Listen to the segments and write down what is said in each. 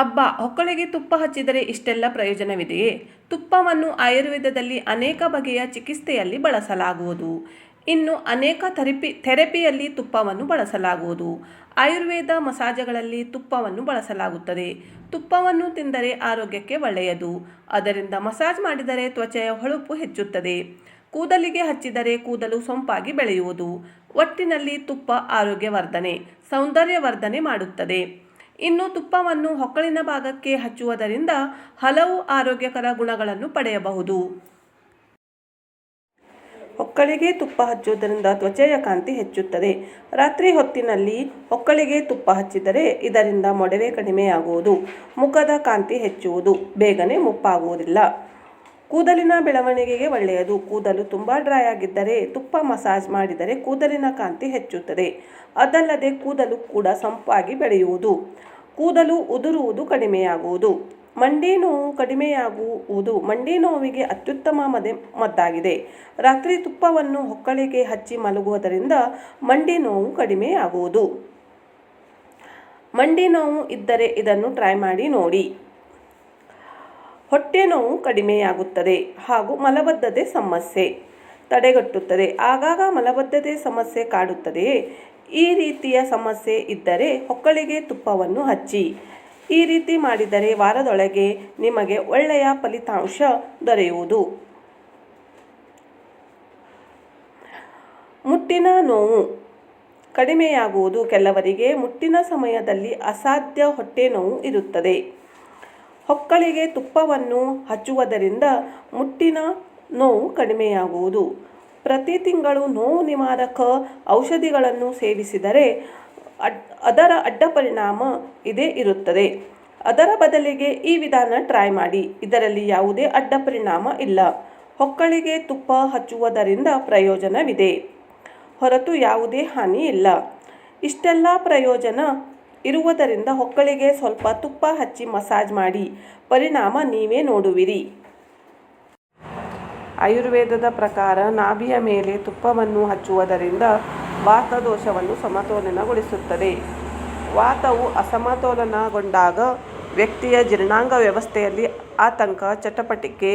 ಅಬ್ಬಾ, ಹೊಕ್ಕಳಿಗೆ ತುಪ್ಪ ಹಚ್ಚಿದರೆ ಇಷ್ಟೆಲ್ಲ ಪ್ರಯೋಜನವಿದೆಯೇ? ತುಪ್ಪವನ್ನು ಆಯುರ್ವೇದದಲ್ಲಿ ಅನೇಕ ಬಗೆಯ ಚಿಕಿತ್ಸೆಯಲ್ಲಿ ಬಳಸಲಾಗುವುದು. ಇನ್ನು ಅನೇಕ ಥೆರಪಿ, ಥೆರಪಿಯಲ್ಲಿ ತುಪ್ಪವನ್ನು ಬಳಸಲಾಗುವುದು. ಆಯುರ್ವೇದ ಮಸಾಜಗಳಲ್ಲಿ ತುಪ್ಪವನ್ನು ಬಳಸಲಾಗುತ್ತದೆ. ತುಪ್ಪವನ್ನು ತಿಂದರೆ ಆರೋಗ್ಯಕ್ಕೆ ಒಳ್ಳೆಯದು. ಅದರಿಂದ ಮಸಾಜ್ ಮಾಡಿದರೆ ತ್ವಚೆಯ ಹೊಳಪು ಹೆಚ್ಚುತ್ತದೆ. ಕೂದಲಿಗೆ ಹಚ್ಚಿದರೆ ಕೂದಲು ಸೊಂಪಾಗಿ ಬೆಳೆಯುವುದು. ಒಟ್ಟಿನಲ್ಲಿ ತುಪ್ಪ ಆರೋಗ್ಯವರ್ಧನೆ, ಸೌಂದರ್ಯವರ್ಧನೆ ಮಾಡುತ್ತದೆ. ಇನ್ನು ತುಪ್ಪವನ್ನು ಹೊಕ್ಕಳಿನ ಭಾಗಕ್ಕೆ ಹಚ್ಚುವುದರಿಂದ ಹಲವು ಆರೋಗ್ಯಕರ ಗುಣಗಳನ್ನು ಪಡೆಯಬಹುದು. ಹೊಕ್ಕಳಿಗೆ ತುಪ್ಪ ಹಚ್ಚುವುದರಿಂದ ತ್ವಚೆಯ ಕಾಂತಿ ಹೆಚ್ಚುತ್ತದೆ. ರಾತ್ರಿ ಹೊತ್ತಿನಲ್ಲಿ ಹೊಕ್ಕಳಿಗೆ ತುಪ್ಪ ಹಚ್ಚಿದರೆ ಇದರಿಂದ ಮೊಡವೆ ಕಡಿಮೆಯಾಗುವುದು, ಮುಖದ ಕಾಂತಿ ಹೆಚ್ಚುವುದು, ಬೇಗನೆ ಮುಪ್ಪಾಗುವುದಿಲ್ಲ. ಕೂದಲಿನ ಬೆಳವಣಿಗೆಗೆ ಒಳ್ಳೆಯದು. ಕೂದಲು ತುಂಬ ಡ್ರೈ ಆಗಿದ್ದರೆ ತುಪ್ಪ ಮಸಾಜ್ ಮಾಡಿದರೆ ಕೂದಲಿನ ಕಾಂತಿ ಹೆಚ್ಚುತ್ತದೆ. ಅದಲ್ಲದೆ ಕೂದಲು ಕೂಡ ಸಂಪಾಗಿ ಬೆಳೆಯುವುದು. ಕೂದಲು ಉದುರುವುದು ಕಡಿಮೆಯಾಗುವುದು. ಮಂಡಿ ನೋವು ಕಡಿಮೆಯಾಗುವುದು. ಮಂಡಿ ನೋವಿಗೆ ಅತ್ಯುತ್ತಮ ಮದೆ ಮದ್ದಾಗಿದೆ. ರಾತ್ರಿ ತುಪ್ಪವನ್ನು ಹೊಕ್ಕಳಿಗೆ ಹಚ್ಚಿ ಮಲಗುವುದರಿಂದ ಮಂಡಿ ನೋವು ಕಡಿಮೆಯಾಗುವುದು. ಮಂಡಿ ನೋವು ಇದ್ದರೆ ಇದನ್ನು ಟ್ರೈ ಮಾಡಿ ನೋಡಿ. ಹೊಟ್ಟೆ ನೋವು ಕಡಿಮೆಯಾಗುತ್ತದೆ ಹಾಗೂ ಮಲಬದ್ಧತೆ ಸಮಸ್ಯೆ ತಡೆಗಟ್ಟುತ್ತದೆ. ಆಗಾಗ ಮಲಬದ್ಧತೆ ಸಮಸ್ಯೆ ಕಾಡುತ್ತದೆಯೇ? ಈ ರೀತಿಯ ಸಮಸ್ಯೆ ಇದ್ದರೆ ಹೊಕ್ಕಳಿಗೆ ತುಪ್ಪವನ್ನು ಹಚ್ಚಿ. ಈ ರೀತಿ ಮಾಡಿದರೆ ವಾರದೊಳಗೆ ನಿಮಗೆ ಒಳ್ಳೆಯ ಫಲಿತಾಂಶ ದೊರೆಯುವುದು. ಮುಟ್ಟಿನ ನೋವು ಕಡಿಮೆಯಾಗುವುದು. ಕೆಲವರಿಗೆ ಮುಟ್ಟಿನ ಸಮಯದಲ್ಲಿ ಅಸಾಧ್ಯ ಹೊಟ್ಟೆ ನೋವು ಇರುತ್ತದೆ. ಹೊಕ್ಕಳಿಗೆ ತುಪ್ಪವನ್ನು ಹಚ್ಚುವುದರಿಂದ ಮುಟ್ಟಿನ ನೋವು ಕಡಿಮೆಯಾಗುವುದು. ಪ್ರತಿ ತಿಂಗಳು ನೋವು ನಿವಾರಕ ಔಷಧಿಗಳನ್ನು ಸೇವಿಸಿದರೆ ಅಡ್, ಅದರ ಅಡ್ಡ ಪರಿಣಾಮ ಇದೇ ಇರುತ್ತದೆ. ಅದರ ಬದಲಿಗೆ ಈ ವಿಧಾನ ಟ್ರೈ ಮಾಡಿ. ಇದರಲ್ಲಿ ಯಾವುದೇ ಅಡ್ಡ ಪರಿಣಾಮ ಇಲ್ಲ. ಹೊಕ್ಕಳಿಗೆ ತುಪ್ಪ ಹಚ್ಚುವುದರಿಂದ ಪ್ರಯೋಜನವಿದೆ. ಹೊರತು ಯಾವುದೇ ಹಾನಿ ಇಲ್ಲ. ಇಷ್ಟೆಲ್ಲ ಪ್ರಯೋಜನ ಇರುವುದರಿಂದ ಹೊಕ್ಕಳಿಗೆ ಸ್ವಲ್ಪ ತುಪ್ಪ ಹಚ್ಚಿ ಮಸಾಜ್ ಮಾಡಿ. ಪರಿಣಾಮ ನೀವೇ ನೋಡುವಿರಿ. ಆಯುರ್ವೇದದ ಪ್ರಕಾರ ನಾಭಿಯ ಮೇಲೆ ತುಪ್ಪವನ್ನು ಹಚ್ಚುವುದರಿಂದ ವಾತ ದೋಷವನ್ನು ಸಮತೋಲನಗೊಳಿಸುತ್ತದೆ. ವಾತವು ಅಸಮತೋಲನಗೊಂಡಾಗ ವ್ಯಕ್ತಿಯ ಜೀರ್ಣಾಂಗ ವ್ಯವಸ್ಥೆಯಲ್ಲಿ ಆತಂಕ ಚಟಪಟಿಕೆ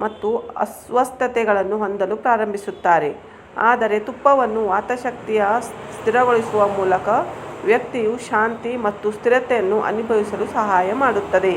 ಮತ್ತು ಅಸ್ವಸ್ಥತೆಗಳನ್ನು ಹೊಂದಲು ಪ್ರಾರಂಭಿಸುತ್ತಾರೆ. ಆದರೆ ತುಪ್ಪವನ್ನು ವಾತಶಕ್ತಿಯ ಸ್ಥಿರಗೊಳಿಸುವ ಮೂಲಕ ವ್ಯಕ್ತಿಯು ಶಾಂತಿ ಮತ್ತು ಸ್ಥಿರತೆಯನ್ನು ಅನುಭವಿಸಲು ಸಹಾಯ ಮಾಡುತ್ತದೆ.